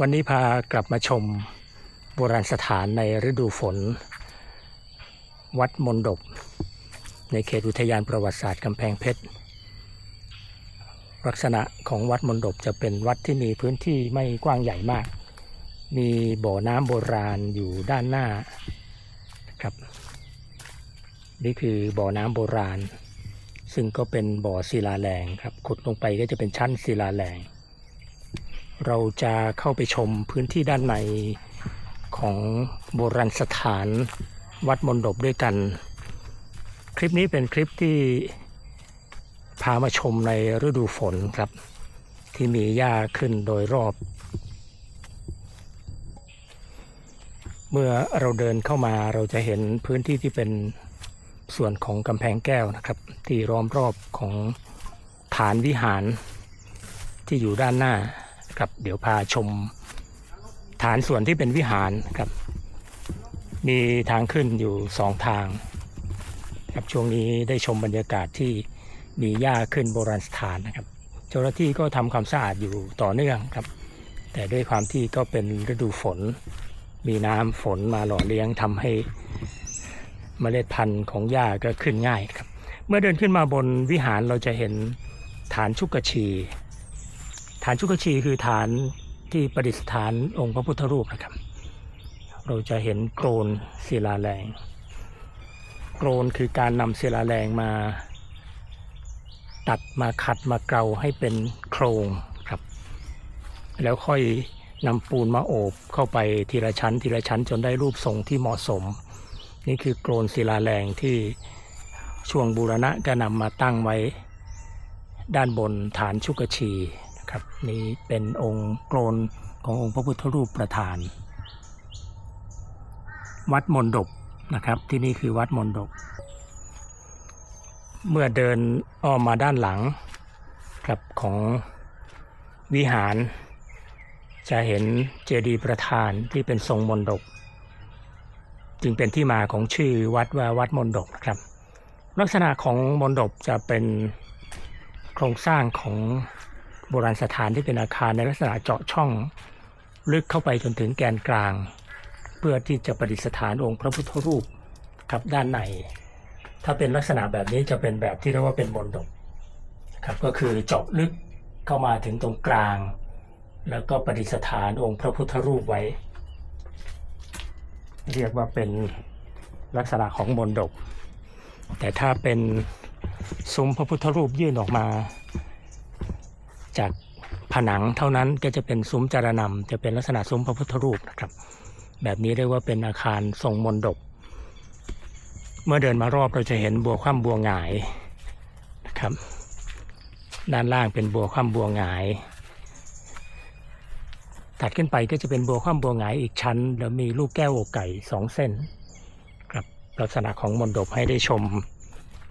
วันนี้พากลับมาชมโบราณสถานในฤดูฝน วัดมนดบ ในเขตอุทยานประวัติศาสตร์กำแพงเพชร ลักษณะของวัดมนดบจะเป็นวัดที่มีพื้นที่ไม่กว้างใหญ่มาก มีบ่อน้ำโบราณอยู่ด้านหน้าครับ นี่คือบ่อน้ำโบราณ ซึ่งก็เป็นบ่อศิลาแรงครับขุดลงไปก็จะเป็นชั้นศิลาแรง เราจะเข้าไปชมพื้นที่ด้านในของโบราณสถานวัดมนดบด้วยกัน คลิปนี้เป็นคลิปที่พามาชมในฤดูฝนครับ ที่มีหญ้าขึ้นโดยรอบ เมื่อเราเดินเข้ามาเราจะเห็นพื้นที่ที่เป็นส่วนของกำแพงแก้วนะครับ ที่ล้อมรอบของฐานวิหารที่อยู่ด้านหน้า ครับ เดี๋ยวพาชมฐานส่วนที่เป็นวิหารครับ มีทางขึ้นอยู่สองทาง ครับช่วงนี้ได้ชมบรรยากาศที่มีหญ้าขึ้นโบราณสถานนะครับ เจ้าหน้าที่ก็ทำความสะอาดอยู่ต่อเนื่องครับ แต่ด้วยความที่ก็เป็นฤดูฝน มีน้ำฝนมาหล่อเลี้ยงทำให้เมล็ดพันธุ์ของหญ้าก็ขึ้นง่ายครับ เมื่อเดินขึ้นมาบนวิหารเราจะเห็นฐานชุกชี ฐานชุกชีคือฐานที่ประดิษฐานองค์พระพุทธรูปนะครับ เราจะเห็นโกรนศิลาแรง โกรนคือการนำศิลาแรงมา ตัดมาขัดมาเกลาให้เป็นโครงครับ แล้วค่อยนำปูนมาโอบเข้าไปทีละชั้น ทีละชั้นจนได้รูปทรงที่เหมาะสม นี่คือโกรนศิลาแรงที่ช่วงบูรณะก็นำมาตั้งไว้ ด้านบนฐานชุกชี นะครับนี่เป็นองค์โกรนขององค์พระพุทธรูปประธาน วัดมนดบนะครับ ที่นี่คือวัดมนดบเมื่อเดินอ้อมมาด้านหลังครับของวิหาร จะเห็นเจดีย์ประธานที่เป็นทรงมนดบจึงเป็นที่มาของชื่อวัดว่าวัดมนดบนะครับ ลักษณะของมนดบจะเป็นโครงสร้างของ โบราณสถานที่เป็นอาคารในลักษณะเจาะช่อง ลึกเข้าไปจนถึงแกนกลาง เพื่อที่จะประดิษฐานองค์พระพุทธรูปครับด้านใน ถ้าเป็นลักษณะแบบนี้จะเป็นแบบที่เรียกว่าเป็นมนดบครับก็คือเจาะลึกเข้ามาถึงตรงกลาง แล้วก็ประดิษฐานองค์พระพุทธรูปไว้ เรียกว่าเป็นลักษณะของมนดบแต่ถ้าเป็นซุ้มพระพุทธรูปยื่นออกมา จากผนังเท่านั้นก็จะเป็นซุ้มจารนำจะเป็นลักษณะซุ้มพระพุทธรูปนะครับ แบบนี้เรียกว่าเป็นอาคารทรงมนดบเมื่อเดินมารอบเราจะเห็นบัวคว่ำบัวหงายนะครับ ด้านล่างเป็นบัวคว่ำบัวหงาย ถัดขึ้นไปก็จะเป็นบัวคว่ำบัวหงายอีกชั้น แล้วมีลูกแก้วอกไก่สองเส้นครับลักษณะของมนดบให้ได้ชม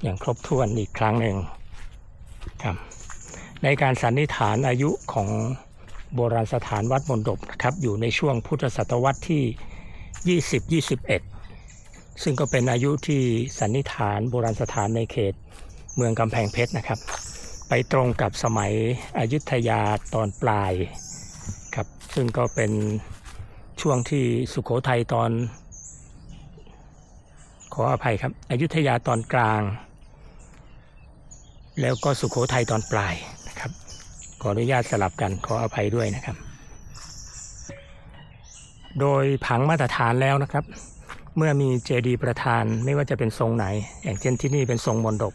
อย่างครบถ้วนอีกครั้งหนึ่งครับ ในการสันนิษฐานอายุของโบราณสถานวัดมนดบนะครับอยู่ในช่วงพุทธศตวรรษที่ 20-21 ซึ่งก็เป็นอายุที่สันนิษฐานโบราณสถานในเขตเมืองกำแพงเพชรนะครับ ไปตรงกับสมัยอยุธยาตอนปลายครับซึ่งก็เป็นช่วงที่สุขโขทัยตอน ขออภัยครับอยุธยาตอนกลาง แล้วก็สุขโขทัยตอนปลาย ออนุญาตสลับกันขออภัยด้วยนะครับ โดยผังมาตรฐานแล้วนะครับ เมื่อมีเจดีย์ประธานไม่ว่าจะเป็นทรงไหน อย่างเช่นที่นี่เป็นทรงมนดบ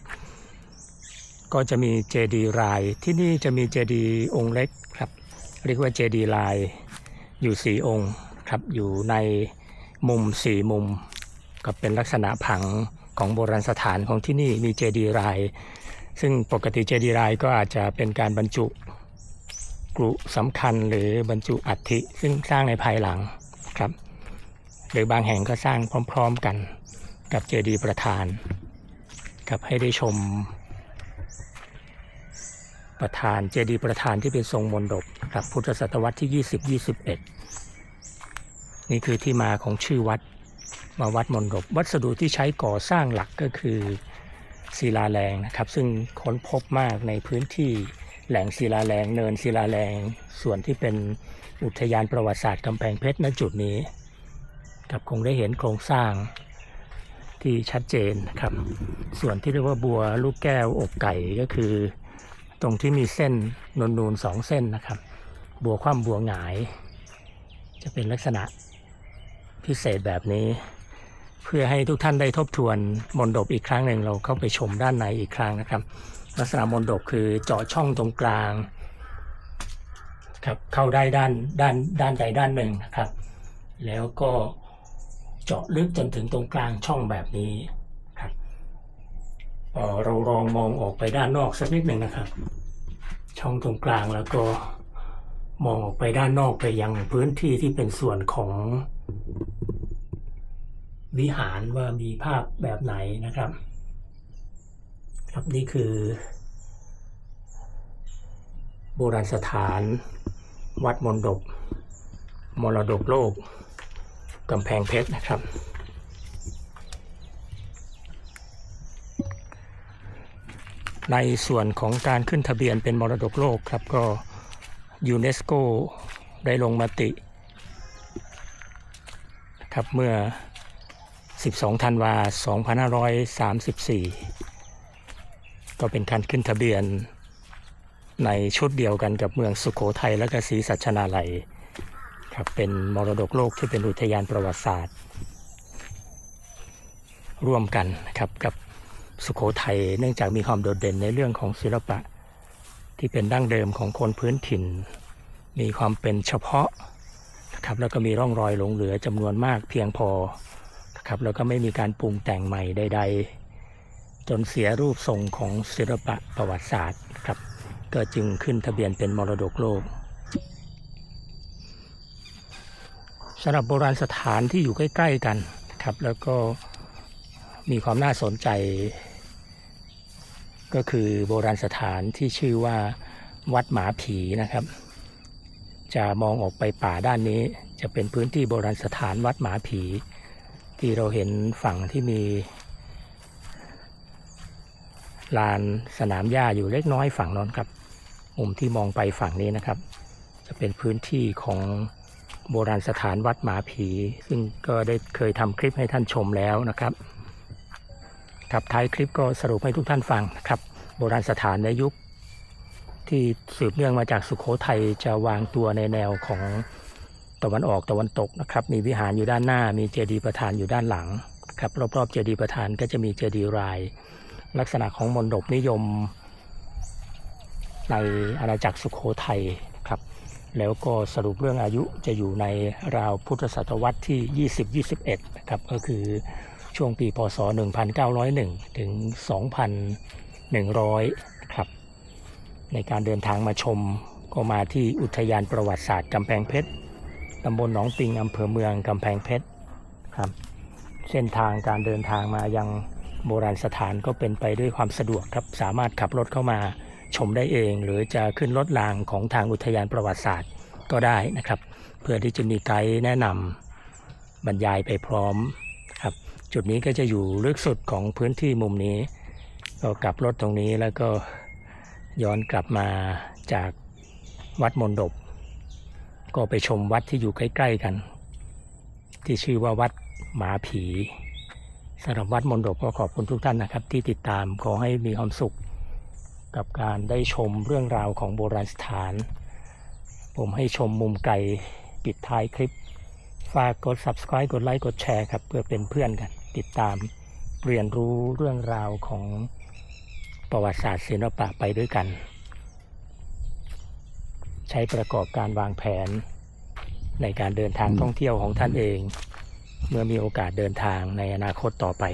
ก็จะมีเจดีย์ลายที่นี่จะมีเจดีย์องค์เล็กครับเรียกว่าเจดีย์ลายอยู่สี่องค์ครับอยู่ในมุมสี่มุม ก็เป็นลักษณะผังของโบราณสถานของที่นี่มีเจดีย์ราย ซึ่งปกติเจดีย์รายก็อาจจะเป็นการบรรจุ กรุสำคัญหรือบรรจุอัฐิซึ่งสร้างในภายหลังครับ หรือบางแห่งก็สร้างพร้อมๆกันกับเจดีย์ประธานครับให้ได้ชม ประธานเจดีย์ประธานที่เป็นทรงมนดบครับพุทธศตวรรษที่ 20-21 นี่คือที่มาของชื่อวัดมาวัดมนดบวัสดุที่ใช้ก่อสร้างหลักก็คือศิลาแรงนะครับ ซึ่งค้นพบมากในพื้นที่ แหล่งศิลาแรงเนินศิลาแรงส่วนที่เป็นอุทยานประวัติศาสตร์กำแพงเพชรณจุดนี้ครับคงได้เห็นโครงสร้างที่ชัดเจนนะครับ ส่วนที่เรียกว่าบัวลูกแก้วอกไก่ก็คือ ตรงที่มีเส้นนูนๆสองเส้นนะครับ บัวคว่ำบัวหงาย จะเป็นลักษณะพิเศษแบบนี้ เพื่อให้ทุกท่านได้ทบทวนมนดบอีกครั้งหนึ่งเราเข้าไปชมด้านในอีกครั้งนะครับ ลักษณะมนดบคือเจาะช่องตรงกลางครับเข้าได้ด้านด้านด้านใดด้านหนึ่งนะครับ แล้วก็เจาะลึกจนถึงตรงกลางช่องแบบนี้ครับเออเราลองมองออกไปด้านนอกสักนิดหนึ่งนะครับ ช่องตรงกลางแล้วก็มองออกไปด้านนอกไปยังพื้นที่ที่เป็นส่วนของ วิหารว่ามีภาพแบบไหนนะครับ ครับนี่คือ โบราณสถาน วัดมนดบมรดกโลกกำแพงเพชรนะครับ ในส่วนของการขึ้นทะเบียนเป็นมรดกโลกครับก็ยูเนสโกได้ลงมติ ครับเมื่อ 12ธันวา2534 ก็เป็นการขึ้นทะเบียนในชุดเดียวกันกับเมืองสุขโขทัยและก็ศรีสัชนาลัยครับเป็นมรดกโลกที่เป็นอุทยานประวัติศาสตร์ ร่วมกันนะครับกับสุขโขทัยเนื่องจากมีความโดดเด่นในเรื่องของศิลปะ ที่เป็นดั้งเดิมของคนพื้นถิ่น มีความเป็นเฉพาะนะครับแล้วก็มีร่องรอยหลงเหลือจำนวนมากเพียงพอ ครับ แล้วก็ไม่มีการปรุงแต่งใหม่ใด ๆ จนเสียรูปทรงของศิลปะประวัติศาสตร์ครับ ก็จึงขึ้นทะเบียนเป็นมรดกโลกสำหรับโบราณสถานที่อยู่ใกล้ ๆ กันครับ แล้วก็มีความน่าสนใจ ก็คือโบราณสถานที่ชื่อว่าวัดหมาผีนะครับ จะมองออกไปป่าด้านนี้ จะเป็นพื้นที่โบราณสถานวัดหมาผี ที่เราเห็นฝั่งที่มี ลานสนามหญ้าอยู่เล็กน้อยฝั่งนั้นครับ มุมที่มองไปฝั่งนี้นะครับ จะเป็นพื้นที่ของโบราณสถานวัดหมาผี ซึ่งก็ได้เคยทำคลิปให้ท่านชมแล้วนะครับครับท้ายคลิปก็สรุปให้ทุกท่านฟังนะครับ โบราณสถานในยุคที่สืบเนื่องมาจากสุขโขทัยจะวางตัวในแนวของ ตะวันออกตะวันตกนะครับ มีวิหารอยู่ด้านหน้า มีเจดีย์ประธานอยู่ด้านหลังครับรอบๆเจดีย์ประธานก็จะมีเจดีย์ราย ลักษณะของมณฑปนิยม ในอาณาจักรสุขโขทัยครับ แล้วก็สรุปเรื่องอายุจะอยู่ในราวพุทธศตวรรษที่ 20-21นะครับก็คือช่วงปีพศ 1901 ถึง 2100 ครับ ในการเดินทางมาชมก็มาที่อุทยานประวัติศาสตร์กำแพงเพชร ตำบลหนองปิงอำเภอเมืองกำแพงเพชรครับ เส้นทางการเดินทางมายังโบราณสถานก็เป็นไปด้วยความสะดวกครับ สามารถขับรถเข้ามาชมได้เอง หรือจะขึ้นรถรางของทางอุทยานประวัติศาสตร์ก็ได้นะครับ เพื่อที่จะมีไกด์แนะนำบรรยายไปพร้อมครับ จุดนี้ก็จะอยู่ลึกสุดของพื้นที่มุมนี้ ก็กลับรถตรงนี้แล้วก็ย้อนกลับมาจากวัดมนดบ ก็ไปชมวัดที่อยู่ใกล้ๆกัน ที่ชื่อว่าวัดหมาผีสำหรับวัดมนดบก็ขอบคุณทุกท่านนะครับ ที่ติดตามขอให้มีความสุข กับการได้ชมเรื่องราวของโบราณสถาน ผมให้ชมมุมไกลปิดท้ายคลิป ฝากกด subscribe กดไลค์กดแชร์ครับ เพื่อเป็นเพื่อนกัน ติดตามเรียนรู้เรื่องราวของประวัติศาสตร์ศิลปะไปด้วยกัน ใช้ประกอบการวางแผน ในการเดินทางท่องเที่ยวของท่านเอง เมื่อมีโอกาสเดินทางในอนาคตต่อไป